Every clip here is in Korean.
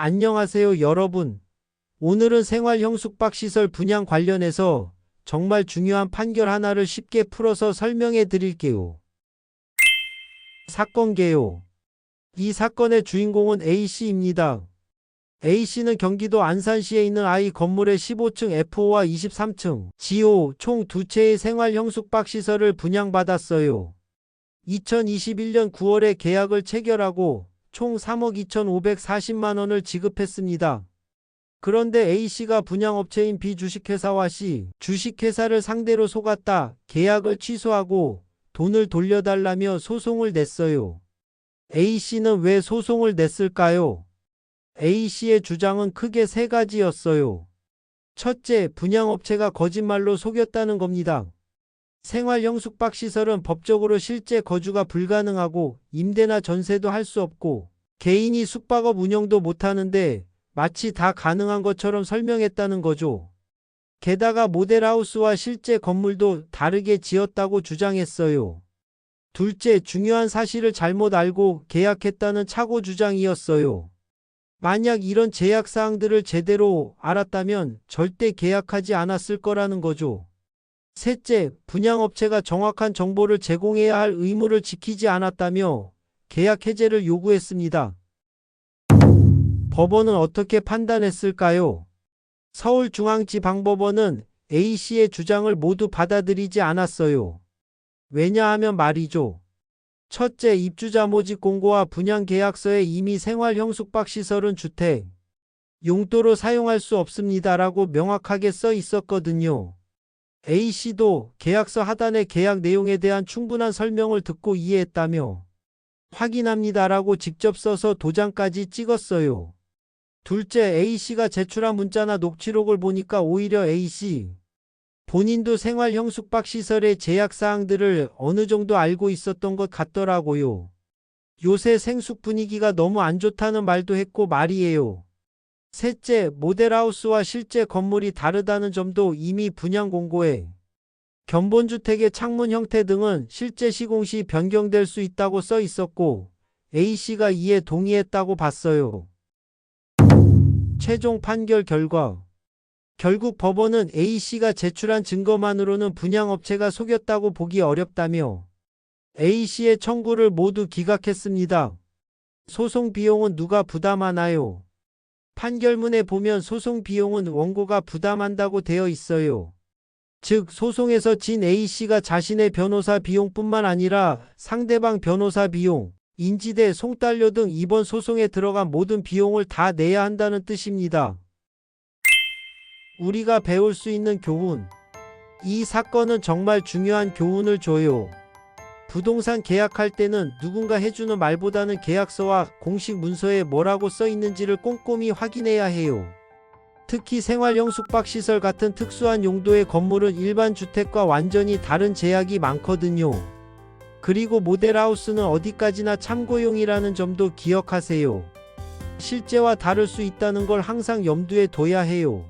안녕하세요 여러분. 오늘은 생활형 숙박시설 분양 관련해서 정말 중요한 판결 하나를 쉽게 풀어서 설명해 드릴게요. 사건 개요. 이 사건의 주인공은 A씨입니다. A씨는 경기도 안산시에 있는 I 건물의 15층 F5와 23층 지호 총두 채의 생활형 숙박시설을 분양받았어요. 2021년 9월에 계약을 체결하고 총 3억 2,540만 원을 지급했습니다. 그런데 A씨가 분양업체인 B 주식회사와 C 주식회사를 상대로 속았다 계약을 취소하고 돈을 돌려달라며 소송을 냈어요. A씨는 왜 소송을 냈을까요? A씨의 주장은 크게 세 가지였어요. 첫째, 분양업체가 거짓말로 속였다는 겁니다. 생활형 숙박시설은 법적으로 실제 거주가 불가능하고 임대나 전세도 할 수 없고 개인이 숙박업 운영도 못하는데 마치 다 가능한 것처럼 설명했다는 거죠. 게다가 모델하우스와 실제 건물도 다르게 지었다고 주장했어요. 둘째, 중요한 사실을 잘못 알고 계약했다는 착오 주장이었어요. 만약 이런 제약 사항들을 제대로 알았다면 절대 계약하지 않았을 거라는 거죠. 셋째, 분양업체가 정확한 정보를 제공해야 할 의무를 지키지 않았다며 계약 해제를 요구했습니다. 법원은 어떻게 판단했을까요? 서울중앙지방법원은 A씨의 주장을 모두 받아들이지 않았어요. 왜냐하면 말이죠. 첫째, 입주자 모집 공고와 분양 계약서에 이미 생활 형 숙박 시설은 주택, 용도로 사용할 수 없습니다라고 명확하게 써 있었거든요. A씨도 계약서 하단의 계약 내용에 대한 충분한 설명을 듣고 이해했다며 확인합니다라고 직접 써서 도장까지 찍었어요. 둘째, A씨가 제출한 문자나 녹취록을 보니까 오히려 A씨 본인도 생활형 숙박시설의 제약사항들을 어느 정도 알고 있었던 것 같더라고요. 요새 생숙 분위기가 너무 안 좋다는 말도 했고 말이에요. 셋째, 모델하우스와 실제 건물이 다르다는 점도 이미 분양 공고에 견본주택의 창문 형태 등은 실제 시공 시 변경될 수 있다고 써 있었고 A씨가 이에 동의했다고 봤어요. 최종 판결 결과 결국 법원은 A씨가 제출한 증거만으로는 분양업체가 속였다고 보기 어렵다며 A씨의 청구를 모두 기각했습니다. 소송 비용은 누가 부담하나요? 판결문에 보면 소송 비용은 원고가 부담한다고 되어 있어요. 즉, 소송에서 진 A씨가 자신의 변호사 비용뿐만 아니라 상대방 변호사 비용, 인지대, 송달료 등 이번 소송에 들어간 모든 비용을 다 내야 한다는 뜻입니다. 우리가 배울 수 있는 교훈. 이 사건은 정말 중요한 교훈을 줘요. 부동산 계약할 때는 누군가 해주는 말보다는 계약서와 공식 문서에 뭐라고 써 있는지를 꼼꼼히 확인해야 해요. 특히 생활형 숙박시설 같은 특수한 용도의 건물은 일반 주택과 완전히 다른 제약이 많거든요. 그리고 모델하우스는 어디까지나 참고용이라는 점도 기억하세요. 실제와 다를 수 있다는 걸 항상 염두에 둬야 해요.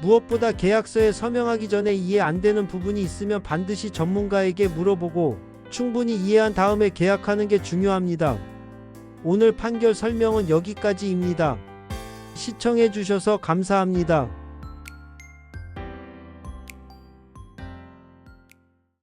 무엇보다 계약서에 서명하기 전에 이해 안 되는 부분이 있으면 반드시 전문가에게 물어보고 충분히 이해한 다음에 계약하는 게 중요합니다. 오늘 판결 설명은 여기까지입니다. 시청해주셔서 감사합니다.